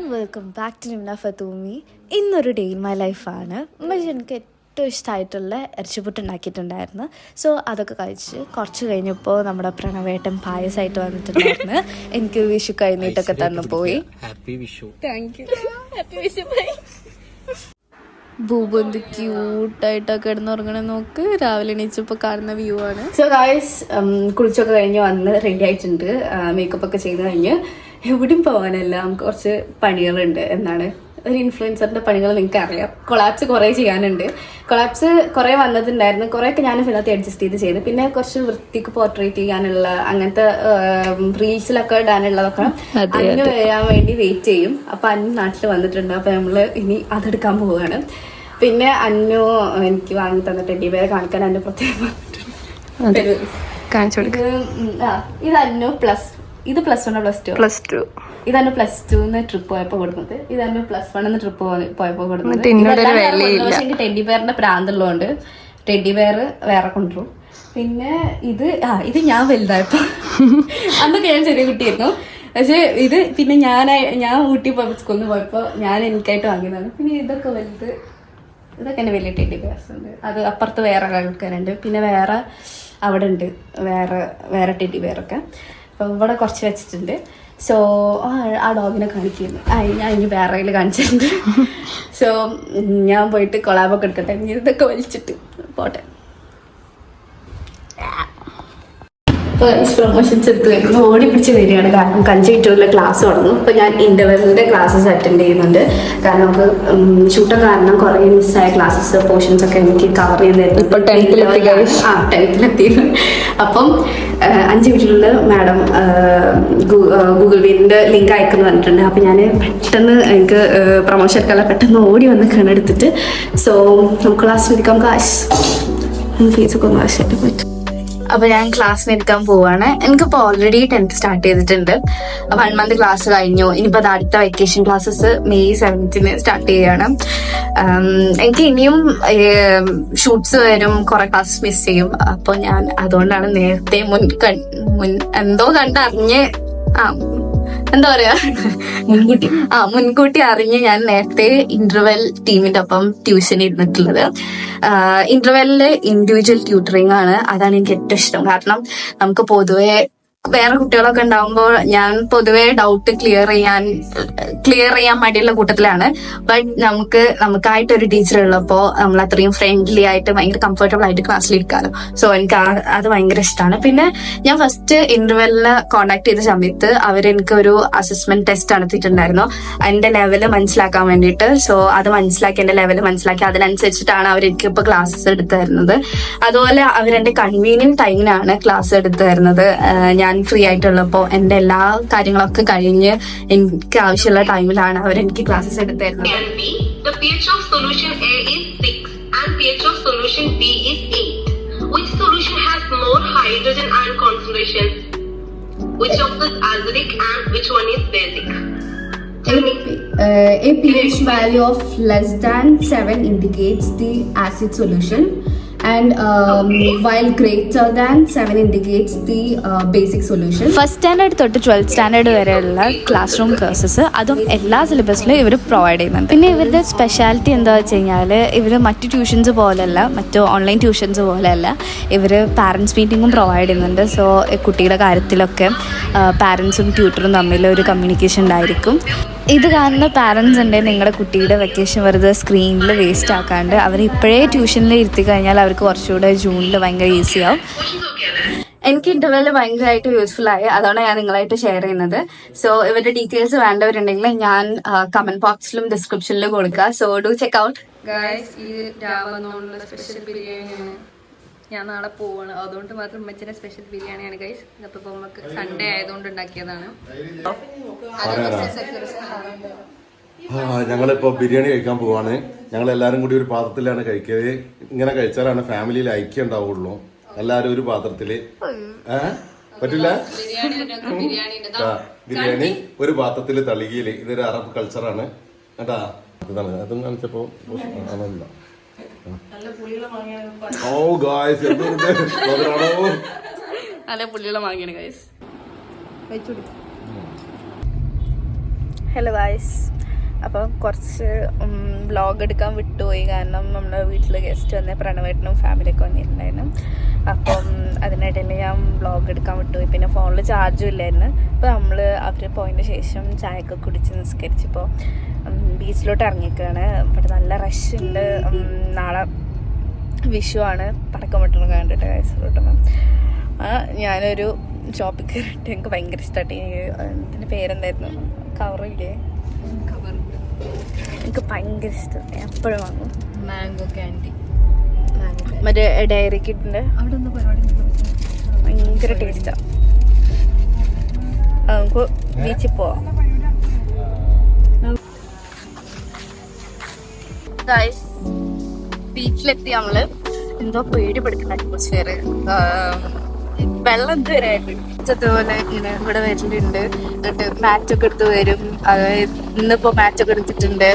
Welcome back to Nimna Fathumi ഇന്നൊരു day in my ലൈഫാണ് മറ്റ് എനിക്ക് ഏറ്റവും ഇഷ്ടമായിട്ടുള്ള ഇറച്ചിപ്പുട്ട് ഉണ്ടാക്കിയിട്ടുണ്ടായിരുന്നു. സോ അതൊക്കെ കഴിച്ച് കുറച്ച് കഴിഞ്ഞപ്പോൾ നമ്മുടെ പ്രണവേട്ടം പായസമായിട്ട് വന്നിട്ടുണ്ടായിരുന്നു. എനിക്ക് വിഷു കഴിഞ്ഞിട്ടൊക്കെ തന്നു പോയി. ഹാപ്പി വിഷു. ബൂബു എന്ത് ക്യൂട്ടായിട്ടൊക്കെ ഇടന്നുറങ്ങണേ നോക്ക്. രാവിലെ എണീച്ചപ്പോൾ കാണുന്ന വ്യൂ ആണ്. സോ ഗായ്സ് കുളിച്ചൊക്കെ കഴിഞ്ഞ് വന്ന് റെഡി ആയിട്ടുണ്ട്. മേക്കപ്പ് ഒക്കെ ചെയ്ത് കഴിഞ്ഞ്. എവിടെയും പോകാനല്ല. നമുക്ക് കുറച്ച് പണികളുണ്ട് എന്നാണ്. ഒരു ഇൻഫ്ലുവൻസറിന്റെ പണികൾ നിങ്ങൾക്ക് അറിയാം കൊളാപ്സ് കുറേ ചെയ്യാനുണ്ട്. കൊളാപ്സ് കുറേ വന്നിട്ടുണ്ടായിരുന്നു. കുറേയൊക്കെ ഞാൻ ഇതിനകത്ത് അഡ്ജസ്റ്റ് ചെയ്ത് ചെയ്ത്. പിന്നെ കുറച്ച് വൃത്തിക്ക് പോർട്രേറ്റ് ചെയ്യാനുള്ള അങ്ങനത്തെ റീൽസിലൊക്കെ ഇടാനുള്ളതൊക്കെ അതിന് വരാൻ വേണ്ടി വെയിറ്റ് ചെയ്യും. അപ്പൊ അന്ന് നാട്ടിൽ വന്നിട്ടുണ്ട്. അപ്പൊ നമ്മൾ ഇനി അതെടുക്കാൻ പോവുകയാണ് പിന്നെ അന്നു എനിക്ക് വാങ്ങി തന്നിട്ട് ടെഡി ബെയർ കാണിക്കാൻ അന്നു പ്രത്യേകം കാണിച്ചു ഇത് അന്നു പ്ലസ് ഇത് plus one plus two plus two ഇതാണ് പ്ലസ് ടു ട്രിപ്പ് പോയപ്പോ കൊടുക്കുന്നത് ഇതാണ് പ്ലസ് വൺ ട്രിപ്പ് പോയപ്പോ കൊടുക്കുന്നത് പക്ഷേ എനിക്ക് ടെഡി ബെയറിന്റെ പ്രാന്തുള്ളതുകൊണ്ട് ടെഡി ബെയർ വേറെ കൊണ്ടുവരും. പിന്നെ ഇത് ആ ഇത് ഞാൻ വലുതായപ്പോ. അന്നൊക്കെ ഞാൻ ചെറിയ കുട്ടിയായിരുന്നു. പക്ഷെ ഇത് പിന്നെ ഞാൻ ഞാൻ ഊട്ടി പോയപ്പോ സ്കൂളിൽ പോയപ്പോ ഞാൻ എനിക്കായിട്ട് വാങ്ങിയതാണ്. പിന്നെ ഇതൊക്കെ വലുത് ഇതൊക്കെ എന്റെ വലിയ ടെഡി ബെയർസ് ഉണ്ട്. അത് അപ്പുറത്ത് വേറെ ആൾക്കാരുണ്ട്. പിന്നെ വേറെ അവിടെ ഉണ്ട്. വേറെ വേറെ ടെഡി ബെയറൊക്കെ അപ്പോൾ ഇവിടെ കുറച്ച് വെച്ചിട്ടുണ്ട്. സോ ആ ആ ഡോഗിനെ കാണിക്കുന്നു. ഞാൻ ഇനി വേറെ കയ്യിൽ കാണിച്ചിട്ടുണ്ട്. സോ ഞാൻ പോയിട്ട് കൊളാബൊക്കെ എടുക്കട്ടെ. ഇതൊക്കെ വലിച്ചിട്ട് പോട്ടെ. പ്രൊമോഷൻസ് എടുത്ത് വരുന്നു ഓടി പിടിച്ച് വരികയാണ്. കാരണം കഞ്ചി ടൂറിലെ ക്ലാസ് തുടങ്ങും. ഇപ്പോൾ ഞാൻ ഇന്റർവെല്ലിന്റെ ക്ലാസ്സസ് അറ്റൻഡ് ചെയ്യുന്നുണ്ട്. കാരണം നമുക്ക് ഷൂട്ട കാരണം കുറേ മിസ്സായ ക്ലാസ്സസ് പോർഷൻസ് ഒക്കെ എനിക്ക് കവർ ചെയ്യുന്നതായിരുന്നു ഇപ്പൊ 10th ലെത്തി guys. ആ ടെൻത്തിലെത്തി അപ്പം അഞ്ച് മിനിറ്റിലുള്ള മാഡം ഗൂഗിൾ മീറ്റിന്റെ ലിങ്ക് അയക്കുന്നു പറഞ്ഞിട്ടുണ്ട്. അപ്പം ഞാൻ പെട്ടെന്ന് എനിക്ക് പ്രൊമോഷൻ എടുക്കാനുള്ള പെട്ടെന്ന് ഓടി വന്ന് കണെടുത്തിട്ട് സോ നമുക്ക് ക്ലാസ് എടുക്കാം കാശ് ഫീസൊക്കെ ഒന്ന് ആവശ്യമായിട്ട് പറ്റും അപ്പൊ ഞാൻ ക്ലാസ്സിന് എടുക്കാൻ പോവാണ്. എനിക്കിപ്പോ ഓൾറെഡി ടെൻത്ത് സ്റ്റാർട്ട് ചെയ്തിട്ടുണ്ട്. വൺ മന്ത് ക്ലാസ് കഴിഞ്ഞു. ഇനിയിപ്പോ അടുത്ത വെക്കേഷൻ ക്ലാസ്സസ് മെയ് സെവൻത്തിന് സ്റ്റാർട്ട് ചെയ്യാണ്. എനിക്ക് ഇനിയും ഷൂട്ട്സ് വരും. കുറെ ക്ലാസ് മിസ് ചെയ്യും. അപ്പൊ ഞാൻ അതുകൊണ്ടാണ് നേരത്തെ മുൻ മുൻ എന്തോ കണ്ടറിഞ്ഞ് ആ എന്താ പറയാ? മുൻകൂട്ടി. ആ മുൻകൂട്ടി അറിഞ്ഞ് ഞാൻ നേരത്തെ ഇന്റർവെൽ ടീമിന്റെ ഒപ്പം ട്യൂഷൻ ഇരുന്നിട്ടുള്ളത് ഇന്റർവെല്ലിൽ ഇൻഡിവിജ്വൽ ട്യൂട്ടറിംഗ് ആണ്. അതാണ് എനിക്ക് ഏറ്റവും ഇഷ്ടം. കാരണം നമുക്ക് പൊതുവെ വേറെ കുട്ടികളൊക്കെ ഉണ്ടാവുമ്പോൾ ഞാൻ പൊതുവേ ഡൗട്ട് ക്ലിയർ ചെയ്യാൻ ക്ലിയർ ചെയ്യാൻ മടിയുള്ള കൂട്ടത്തിലാണ്. ബട്ട് നമുക്ക് നമുക്കായിട്ട് ഒരു ടീച്ചർ ഉള്ളപ്പോൾ നമ്മൾ അത്രയും ഫ്രണ്ട്ലി ആയിട്ട് ഭയങ്കര കംഫർട്ടബിൾ ആയിട്ട് ക്ലാസ്സിൽ ഇരിക്കാമല്ലോ സോ എനിക്ക് അത് ഭയങ്കര ഇഷ്ടമാണ് പിന്നെ ഞാൻ ഫസ്റ്റ് ഇന്റർവെല്ലിന് കോണ്ടാക്ട് ചെയ്ത സമയത്ത് അവരെനിക്ക് ഒരു അസസ്മെന്റ് ടെസ്റ്റ് നടത്തിയിട്ടുണ്ടായിരുന്നു. എന്റെ ലെവൽ മനസ്സിലാക്കാൻ വേണ്ടിയിട്ട്. സോ അത് മനസ്സിലാക്കി എന്റെ ലെവൽ മനസ്സിലാക്കി അതിനനുസരിച്ചിട്ടാണ് അവർ എനിക്ക് ഇപ്പൊ ക്ലാസ്സസ് എടുത്തു തരുന്നത്. അതുപോലെ അവരെന്റെ കൺവീനിയന്റ് ടൈമിനാണ് ക്ലാസ് എടുത്തു തരുന്നത്. ആഹ് ഞാൻ ഫ്രീ ആയിട്ടുള്ളപ്പോൾ എന്റെ എല്ലാ കാര്യങ്ങളൊക്കെ കഴിഞ്ഞ് എനിക്ക് ആവശ്യമുള്ള ടൈമിലാണ് അവരെനിക്ക് ക്ലാസ്സസ് എടുത്തു തരുന്നത് the pH of solution A is 6 and pH of solution B is 8. Which solution has more hydrogen ion concentration? Which of this acidic and which one is basic? Tell a pH value of less than 7 indicates the acid solution and um, while greater than 7 indicates the uh, basic solution. First standard തൊട്ട് twelfth standard വരെയുള്ള class room courses അതും എല്ലാ സിലബസിലും ഇവർ provide ചെയ്യുന്നുണ്ട്. പിന്നെ ഇവരുടെ speciality എന്താ വെച്ച് കഴിഞ്ഞാൽ ഇവർ മറ്റു ട്യൂഷൻസ് പോലെയല്ല മറ്റു ഓൺലൈൻ ട്യൂഷൻസ് പോലെയല്ല ഇവർ പാരൻസ് മീറ്റിങ്ങും പ്രൊവൈഡ് ചെയ്യുന്നുണ്ട്. സോ കുട്ടിയുടെ കാര്യത്തിലൊക്കെ പാരൻസും ട്യൂട്ടറും തമ്മിൽ ഒരു കമ്മ്യൂണിക്കേഷൻ ഉണ്ടായിരിക്കും. ഇത് കാണുന്ന പാരൻസ് ഉണ്ടെങ്കിൽ നിങ്ങളുടെ കുട്ടിയുടെ വെക്കേഷൻ വെറുതെ സ്ക്രീനിൽ വേസ്റ്റ് ആക്കാണ്ട് അവർ ഇപ്പോഴേ ട്യൂഷനിൽ ഇരുത്തി കഴിഞ്ഞാൽ അവർക്ക് കുറച്ചുകൂടെ ജൂണിൽ ഭയങ്കര ഈസി ആവും. എനിക്ക് ഇന്റർവെൽ ഭയങ്കരമായിട്ട് യൂസ്ഫുൾ ആയി. അതാണ് ഞാൻ നിങ്ങളായിട്ട് ഷെയർ ചെയ്യുന്നത്. സോ ഇവരുടെ ഡീറ്റെയിൽസ് വേണ്ടവരുണ്ടെങ്കിൽ ഞാൻ കമന്റ് ബോക്സിലും ഡിസ്ക്രിപ്ഷനിലും കൊടുക്കുക. So do check out guys ഈ രാവെന്നുള്ള സ്പെഷ്യൽ ബിരിയാണിയാണ് ഞാൻ നാളെ പോവാണ്. അതുകൊണ്ട് മാത്രം ഉമ്മച്ചിന്റെ സ്പെഷ്യൽ ബിരിയാണിയാണ് ഗൈസ് അപ്പൊ ഇപ്പൊ നമുക്ക് സൺഡേ ആയതുകൊണ്ട് ഉണ്ടാക്കിയതാണ്. ഞങ്ങളിപ്പോ ബിരിയാണി കഴിക്കാൻ പോവാണ്. ഞങ്ങൾ എല്ലാരും കൂടി ഒരു പാത്രത്തിലാണ് കഴിക്കത് ഇങ്ങനെ കഴിച്ചാലാണ് ഫാമിലിയിൽ ഐക്യം ഉണ്ടാവുള്ളൂ. എല്ലാരും ഒരു പാത്രത്തിൽ. ഏ? പറ്റില്ല? ബിരിയാണി ഒരു പാത്രത്തിൽ തളികയിൽ. ഇതൊരു അറബ് കൾച്ചറാണ്. കേട്ടാ അതാണ് അതും കാണിച്ചപ്പോ ഓ ഗായ്സ് എന്തൊരു നല്ല പുള്ളിയുള്ള വാങ്ങിയാണ് ഗൈസ് ഹലോ ഗായ്സ് അപ്പോൾ കുറച്ച് വ്ളോഗ് എടുക്കാൻ വിട്ടുപോയി. കാരണം നമ്മുടെ വീട്ടിൽ ഗസ്റ്റ് വന്ന പ്രണവേട്ടനും ഫാമിലിയൊക്കെ വന്നിട്ടുണ്ടായിരുന്നു. അപ്പം അതിനിടയിൽ ഞാൻ വ്ളോഗ് എടുക്കാൻ വിട്ടുപോയി. പിന്നെ ഫോണിൽ ചാർജും ഇല്ലായിരുന്നു. അപ്പോൾ നമ്മൾ അവർ പോയതിന് ശേഷം ചായയൊക്കെ കുടിച്ച് നിസ്കരിച്ചപ്പോൾ ബീച്ചിലോട്ട് ഇറങ്ങിക്കുകയാണ് ഇവിടെ നല്ല റഷ് ഉണ്ട്. നാളെ വിഷു ആണ്. പടക്കം പൊട്ടണം കണ്ടിട്ട് ഗൈസിലോട്ടണം ഞാനൊരു ഷോപ്പിൽ കയറിയിട്ട് എനിക്ക് ഭയങ്കര ഇഷ്ടമായിട്ട് ഇതിന്റെ പേരെന്തായിരുന്നു? കവറില്ലേ എനിക്ക് ഭയങ്കര ഇഷ്ടം. എപ്പോഴും വാങ്ങും. മാംഗോ ക്യാൻഡി മറ്റേ ഡയറി കിട്ടുണ്ട് അവിടെ ഒന്ന് പരിപാടി ഭയങ്കര ടേസ്റ്റാ നമുക്ക് ബീച്ചിൽ പോവാം. ബീച്ചിലെത്തി നമ്മൾ. എന്തോ പേടി പഠിക്കുന്ന അറ്റ്മോസ്ഫിയർ വെള്ളം ഇതുവരെ അതുപോലെ ഇങ്ങനെ ഇവിടെ വരുന്നുണ്ട് എന്നിട്ട് മാറ്റൊക്കെ എടുത്ത് വരും. അതായത് ഇന്നിപ്പോ മാറ്റൊക്കെ എടുത്തിട്ടുണ്ട്.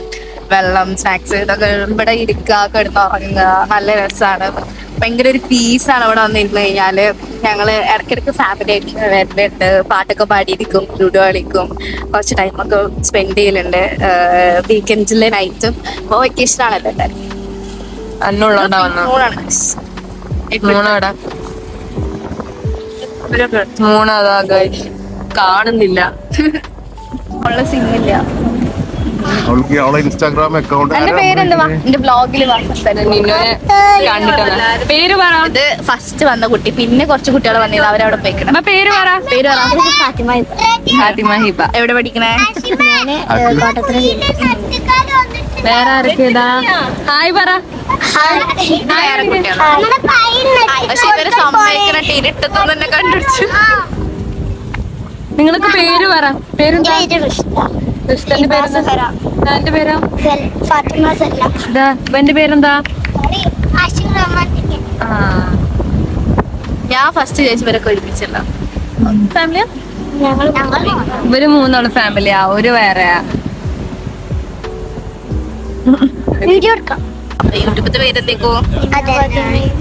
വെള്ളം സ്നാക്സ് ഇതൊക്കെ ഇവിടെ ഇരിക്കുക കിടന്ന് ഉറങ്ങുക. നല്ല രസമാണ് ഭയങ്കര ഒരു പീസാണ് അവിടെ വന്നിരുന്നു കഴിഞ്ഞാൽ. ഞങ്ങൾ ഇടയ്ക്കിടയ്ക്ക് ഫാമിലി ആയിട്ട് വരുന്നുണ്ട് പാട്ടൊക്കെ പാടിയിരിക്കും ലുഡോ കളിക്കും. കുറച്ച് ടൈമൊക്കെ സ്പെൻഡ് ചെയ്യലുണ്ട്. വീക്കെൻഡിലെ നൈറ്റും ഇപ്പോൾ വെക്കേഷൻ ആണല്ലോ അന്നുള്ളണ്ടാവുന്ന ഗൈസ് കാണുന്നില്ല. ഉള്ള സിമ്മില്ല അവൾക്ക് അവളെ ഇൻസ്റ്റാഗ്രാം അക്കൗണ്ട് എന്റെ പേരെന്തുവാ? എന്റെ ബ്ലോഗിൽ നിന്നെ കണ്ടിട്ടാണ് പേര് പറ. ഇത് ഫസ്റ്റ് വന്ന കുട്ടി. പിന്നെ കുറച്ച് കുട്ടികൾ വന്നത്. അവരവിടെ പോയിക്കണം. അമ്മ പേര് പറ. പേര് പറ. ഫാത്തിമ ഹിബ. എവിടെ പഠിക്കണേ? വേറെ ആരൊക്കെയാ ഹായ് പറ. വേറെ കുട്ടികളാണ് പക്ഷെ ഇവർ സമ്മതിക്കണ ഇരുട്ടത്തു തന്നെ കണ്ടുപിടിച്ചു. നിങ്ങൾക്ക് പേര് പറ. പേരെന്താ? ക്രിസ്റ്റന്റെ പേരെന്താ? എന്റെ പേരാ. ഫാത്തിമ സല്ല. ഇവന്റെ പേരെന്താ? ഞാൻ ഫസ്റ്റ് ചേച്ചി ഇവരൊക്കെ ഒരുമിച്ചല്ലോ. ഫാമിലിയാ? ഇവർ മൂന്നാൾ ഫാമിലിയാ ഒരു വേറെയാ. വീഡിയോ എടുക്കാം. യൂട്യൂബത്തെ പേരെന്തേക്കോ? അതെ.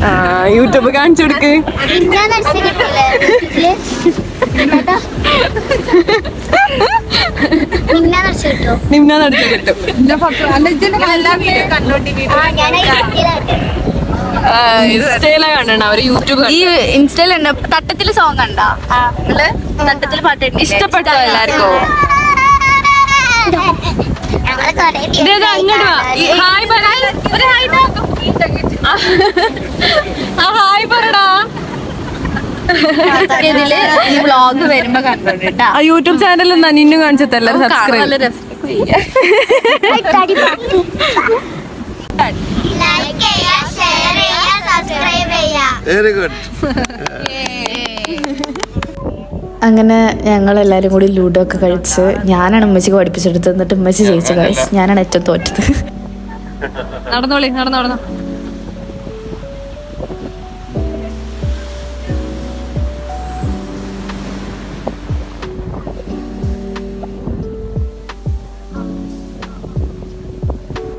ആ യൂട്യൂബ് കാണിച്ചു കൊടുക്ക്. നിമ്ന നടിച്ചു കിട്ടോ? ഈ ഇൻസ്റ്റയിൽ തട്ടത്തിൽ സോങ് കണ്ടാ? തട്ടത്തിൽ പാട്ട്? ഇഷ്ടപ്പെട്ടോ എല്ലാവർക്കും അങ്ങോട്ട് ഹായ് ഒരു ഹായ്. ആ ഹായ് പറടാ ഇതിൽ ഈ വ്ളോഗ് വരുമ്പോ കണ്ടോണ്ട് കേട്ടാ. ആ യൂട്യൂബ് ചാനൽ എന്നാ കാണിച്ചല്ല കാണിച്ചത് എല്ലാവരും കാണാൻ സബ്സ്ക്രൈബ് നല്ല രസം അങ്ങനെ ഞങ്ങൾ എല്ലാവരും കൂടി ലൂഡോ ഒക്കെ കഴിച്ച് ഞാനാണ് ഉമ്മച്ചിക്ക് പഠിപ്പിച്ചെടുത്തത്. എന്നിട്ട് ഉമ്മച്ചി ജയിച്ചു കഴിച്ച് ഞാനാണ് ഏറ്റവും തോറ്റത്. നടന്നോളി നടന്നോ നടന്നോ.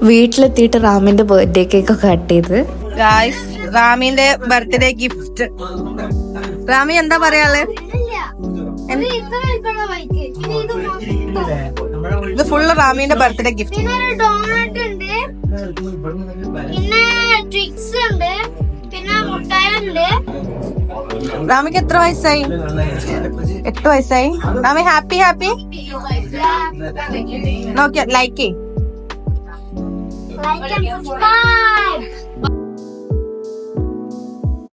വീട്ടിലെത്തിയിട്ട് റാമിന്റെ ബർത്ത്ഡേ കേക്ക് ഒക്കെ കട്ട് ചെയ്ത്. ഗായ്സ് റാമിന്റെ ബർത്ത്ഡേ ഗിഫ്റ്റ് റാമി എന്താ പറയാൾ ഇത് ഫുള്ള് റാമിന്റെ ബർത്ത്ഡേ ഗിഫ്റ്റ് പിന്നെ ഡോണറ്റ് ഉണ്ട്. പിന്നെ ട്രിക്സ് ഉണ്ട്. പിന്നെ മുട്ടായ ഉണ്ട്. റാമിക്ക് എത്ര വയസ്സായി? എട്ട് വയസ്സായി. റാമി ഹാപ്പി ഹാപ്പി നോക്കിയ ലൈക്ക് ലൈക്ക്